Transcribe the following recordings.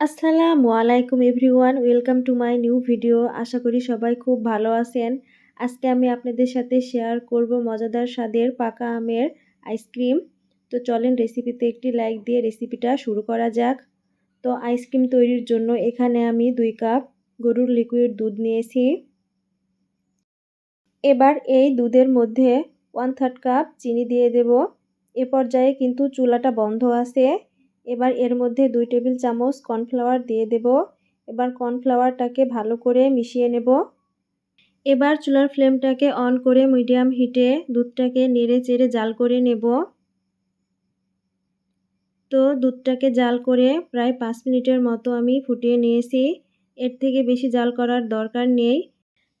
আসসালামু আলাইকুম everyone, welcome to my new video. আশা করি সবাই খুব ভালো আছেন। আজকে আমি আপনাদের সাথে শেয়ার করব মজাদার স্বাদের পাকা আমের আইসক্রিম। তো চলেন রেসিপিতে একটি লাইক দিয়ে রেসিপিটা শুরু করা যাক। তো আইসক্রিম তৈরির জন্য এখানে আমি দুই কাপ গরুর লিকুইড দুধ নিয়েছি। এবার এই দুধের মধ্যে ওয়ান থার্ড কাপ চিনি দিয়ে দেব। এ পর্যায়ে কিন্তু চুলাটা বন্ধ আছে। এবার এর মধ্যে দুই টেবিল চামচ কর্নফ্লাওয়ার দিয়ে দেব। এবার কর্নফ্লাওয়ারটাকে ভালো করে মিশিয়ে নেব। এবার চুলার ফ্লেমটাকে অন করে মিডিয়াম হিটে দুধটাকে নেড়ে চেড়ে জাল করে নেব। তো দুধটাকে জাল করে প্রায় পাঁচ মিনিটের মতো আমি ফুটিয়ে নিয়েছি। এর থেকে বেশি জাল করার দরকার নেই।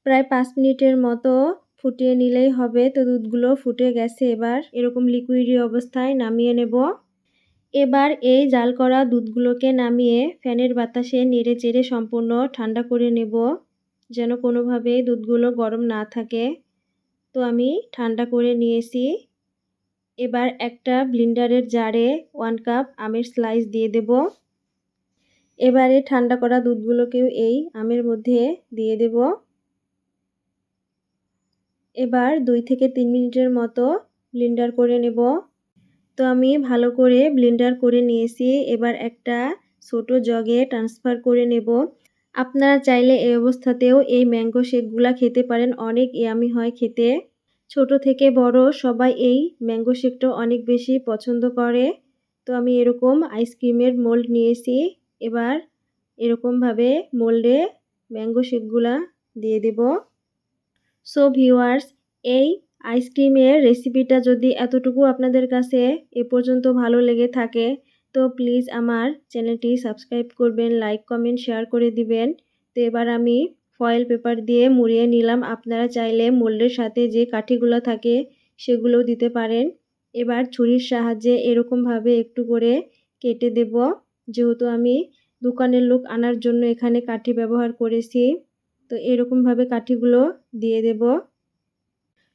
প্রায় পাঁচ মিনিটের মতো ফুটিয়ে নিলেই হবে। তো দুধগুলো ফুটে গেছে। এবার এরকম লিকুইডি অবস্থায় নামিয়ে নেব। এবার এই জাল করা দুধগুলোকে নামিয়ে ফ্যানের বাতাসে নেড়ে চেড়ে সম্পূর্ণ ঠান্ডা করে নেব, যেন কোনোভাবে দুধগুলো গরম না থাকে। তো আমি ঠান্ডা করে নিয়েছি। এবার একটা ব্লিন্ডারের জারে ওয়ান কাপ আমের স্লাইস দিয়ে দেব। এবারে ঠান্ডা করা দুধগুলোকেও এই আমের মধ্যে দিয়ে দেব। এবার দুই থেকে তিন মিনিটের মতো ব্লিন্ডার করে নেব। তো আমি ভালো করে ব্লেন্ডার করে নিয়েছি। এবার একটা ছোট জগে ট্রান্সফার করে নেব। আপনারা চাইলে এই অবস্থাতেও এই ম্যাঙ্গো শেকগুলা খেতে পারেন, অনেক ইয়ামি হয় খেতে। ছোট থেকে বড় সবাই এই ম্যাঙ্গো শেকটা অনেক বেশি পছন্দ করে। তো আমি এরকম আইসক্রিমের মোল্ড নিয়েছি। এবার এরকমভাবে মোল্ডে ম্যাঙ্গো শেকগুলা দিয়ে দেব। সো ভিউয়ার্স এই আইসক্রিমের রেসিপিটা যদি এতটুকু আপনাদের কাছে এ পর্যন্ত ভালো লেগে থাকে, তো প্লিজ আমার চ্যানেলটি সাবস্ক্রাইব করবেন, লাইক, কমেন্ট, শেয়ার করে দিবেন। তো এবার আমি ফয়েল পেপার দিয়ে মুড়িয়ে নিলাম। আপনারা চাইলে মোল্ডের সাথে যে কাঠিগুলো থাকে সেগুলোও দিতে পারেন। এবার ছুরির সাহায্যে এরকমভাবে একটু করে কেটে দেব। যেহেতু আমি দোকানের লোক আনার জন্য এখানে কাঠি ব্যবহার করেছি, তো এরকমভাবে কাঠিগুলো দিয়ে দেব।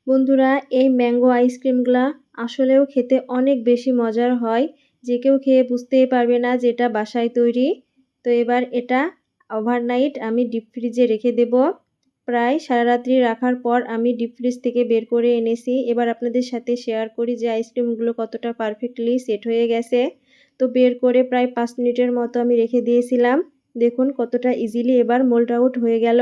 বন্ধুরা, এই ম্যাঙ্গো আইসক্রিমগুলা আসলেও খেতে অনেক বেশি মজার হয়। যে কেউ খেয়ে বুঝতেই পারবে না যে এটা বাসায় তৈরি। তো এবার এটা ওভারনাইট আমি ডিপ ফ্রিজে রেখে দেব। প্রায় সারা রাত্রি রাখার পর আমি ডিপ ফ্রিজ থেকে বের করে এনেছি। এবার আপনাদের সাথে শেয়ার করি যে আইসক্রিমগুলো কতটা পারফেক্টলি সেট হয়ে গেছে। তো বের করে প্রায় পাঁচ মিনিটের মতো আমি রেখে দিয়েছিলাম। দেখুন কতটা ইজিলি এবার মোল্ড আউট হয়ে গেল।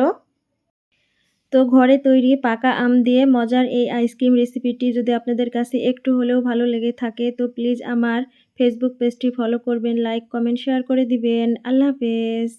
তো ঘরে তৈরি পাকা আম দিয়ে মজার এই আইসক্রিম রেসিপিটি যদি আপনাদের কাছে একটু হলেও ভালো লেগে থাকে, তো প্লিজ আমার ফেসবুক পেজটি ফলো করবেন লাইক কমেন্ট শেয়ার করে দিবেন। আল্লাহ হাফেজ।